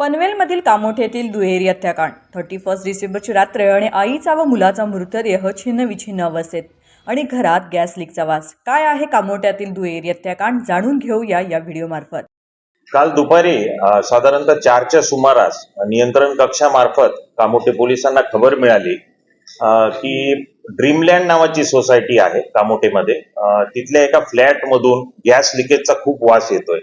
पनवेलमधील कामोठ्यातील दुहेरी हत्याकांड. Thirty first डिसेंबरची रात्र आणि आईचा व मुलाचा मृतदेह छिन्न विछिन्न अवस्थेत आणि घरात गॅस लीकचा वास. काय आहे कामोठ्यातील दुहेरी हत्याकांड जाणून घेऊया या व्हिडिओमार्फत काल दुपारी साधारणतः चारच्या सुमारास नियंत्रण कक्षामार्फत कामोठे पोलिसांना खबर मिळाली की ड्रीमलँड नावाची सोसायटी आहे कामोठेमध्ये. तिथल्या एका फ्लॅट मधून गॅस लिकेजचा खूप वास येतोय.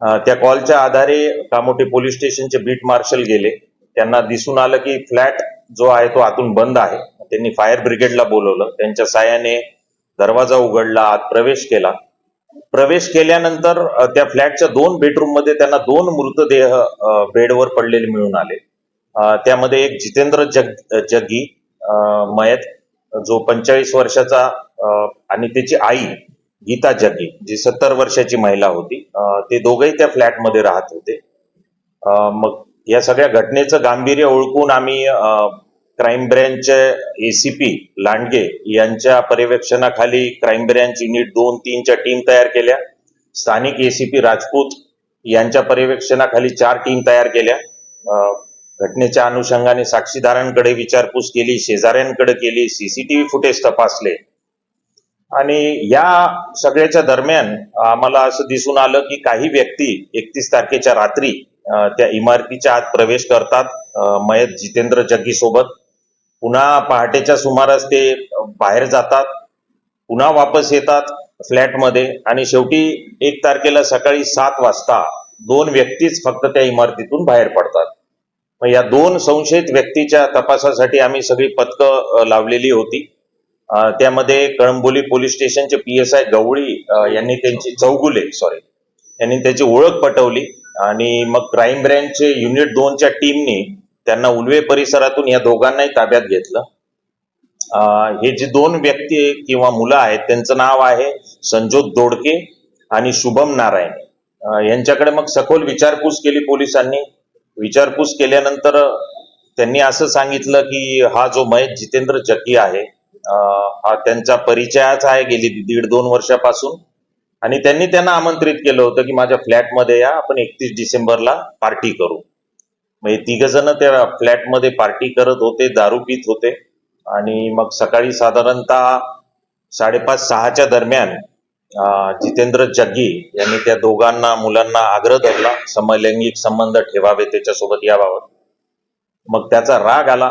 त्या कॉलच्या आधारे कामोटे पोलीस स्टेशनचे बीट मार्शल गेले. त्यांना दिसून आलं की फ्लॅट जो आहे तो आतून बंद आहे. त्यांनी फायर ब्रिगेडला बोलवलं. त्यांच्या साह्याने दरवाजा उघडला आत प्रवेश केला. प्रवेश केल्यानंतर त्या फ्लॅटच्या दोन बेडरूममध्ये त्यांना दोन मृतदेह बेडवर पडलेले मिळून आले. त्यामध्ये एक जितेंद्र जग जग्गी मयत जो पंचेचाळीस वर्षाचा आणि त्याची आई गीता जग्गी जी सत्तर वर्षाची महिला होती. ते दोघंही त्या फ्लॅटमध्ये राहत होते. मग या सगळ्या घटनेचं गांभीर्य ओळखून आम्ही क्राईम ब्रँचचे एसीपी लांडगे यांच्या पर्यवेक्षणाखाली क्राईम ब्रँच युनिट दोन तीनच्या टीम तयार केल्या. स्थानिक एसीपी राजपूत यांच्या पर्यवेक्षणाखाली चार टीम तयार केल्या. घटनेच्या अनुषंगाने साक्षीदारांकडे विचारपूस केली शेजाऱ्यांकडे केली सीसीटीव्ही फुटेज तपासले. आणि या सगळ्याच्या दरम्यान आम्हाला असं दिसून आलं की काही व्यक्ती एकतीस तारखेच्या रात्री त्या इमारतीच्या आत प्रवेश करतात मयत जितेंद्र जग्गी सोबत. पुन्हा पहाटेच्या सुमारास ते बाहेर जातात पुन्हा वापस येतात फ्लॅटमध्ये आणि शेवटी एक तारखेला सकाळी सात वाजता दोन व्यक्तीच फक्त त्या इमारतीतून बाहेर पडतात. मग या दोन संशयित व्यक्तीच्या तपासासाठी आम्ही सगळी पथकं लावलेली होती. त्यामध्ये कळंबोली पोलीस स्टेशनचे पी एस आय गवळी यांनी त्यांची चौगुले सॉरी यांनी त्याची ओळख पटवली आणि मग क्राईम ब्रँचचे युनिट दोनच्या टीमनी त्यांना उलवे परिसरातून या दोघांनाही ताब्यात घेतलं. हे जे दोन व्यक्ती किंवा मुलं आहेत त्यांचं नाव आहे संजोत दोडके आणि शुभम नारायण. यांच्याकडे मग सखोल विचारपूस केली पोलिसांनी. विचारपूस केल्यानंतर त्यांनी असं सांगितलं की हा जो महेश जितेंद्र जकी आहे हा त्यांचा परिचयाच आहे गेली दीड दोन वर्षापासून. आणि त्यांनी त्यांना आमंत्रित केलं होतं की माझ्या फ्लॅटमध्ये या आपण एकतीस डिसेंबरला पार्टी करू. म्हणजे तिघ जण त्या फ्लॅटमध्ये पार्टी करत होते दारू पित होते. आणि मग सकाळी साधारणतः साडेपाच सहाच्या दरम्यान जितेंद्र जग्गी यांनी त्या दोघांना मुलांना आग्रह धरला समलैंगिक संबंध ठेवावे त्याच्यासोबत याबाबत. मग त्याचा राग आला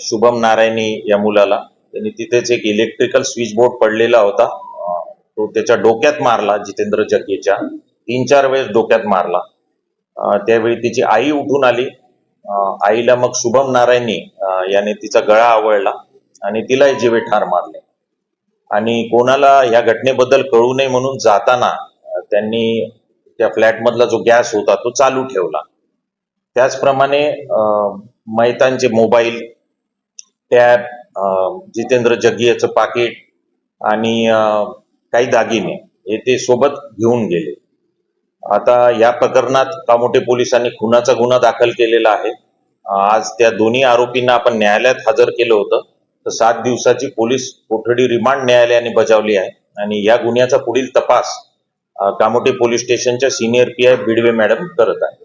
शुभम नारायणी या मुलाला. त्यांनी तिथेच एक इलेक्ट्रिकल स्विच बोर्ड पडलेला होता. तो त्याच्या डोक्यात मारला जितेंद्र जगेच्या. तीन चार वेळेस डोक्यात मारला. त्यावेळी तिची आई उठून आली. आईला मग शुभम नारायणी याने तिचा गळा आवळला आणि तिलाही जीवे ठार मारले. आणि कोणाला या घटनेबद्दल कळू नये म्हणून जाताना त्यांनी त्या फ्लॅटमधला जो गॅस होता तो चालू ठेवला. त्याचप्रमाणे मैतांचे मोबाईल टॅब जितेंद्र जग्गीयाचं पाकिट आणि काही दागिने हे ते सोबत घेऊन गेले. आता या प्रकरणात कामोठे पोलिसांनी खुनाचा गुन्हा दाखल केलेला आहे. आज त्या दोन्ही आरोपींना आपण न्यायालयात हजर केलं होतं. तर सात दिवसाची पोलीस कोठडी रिमांड न्यायालयाने बजावली आहे. आणि या गुन्ह्याचा पुढील तपास कामोटे कामोठे पोलीस स्टेशनच्या senior P I Bidwe madam करत आहे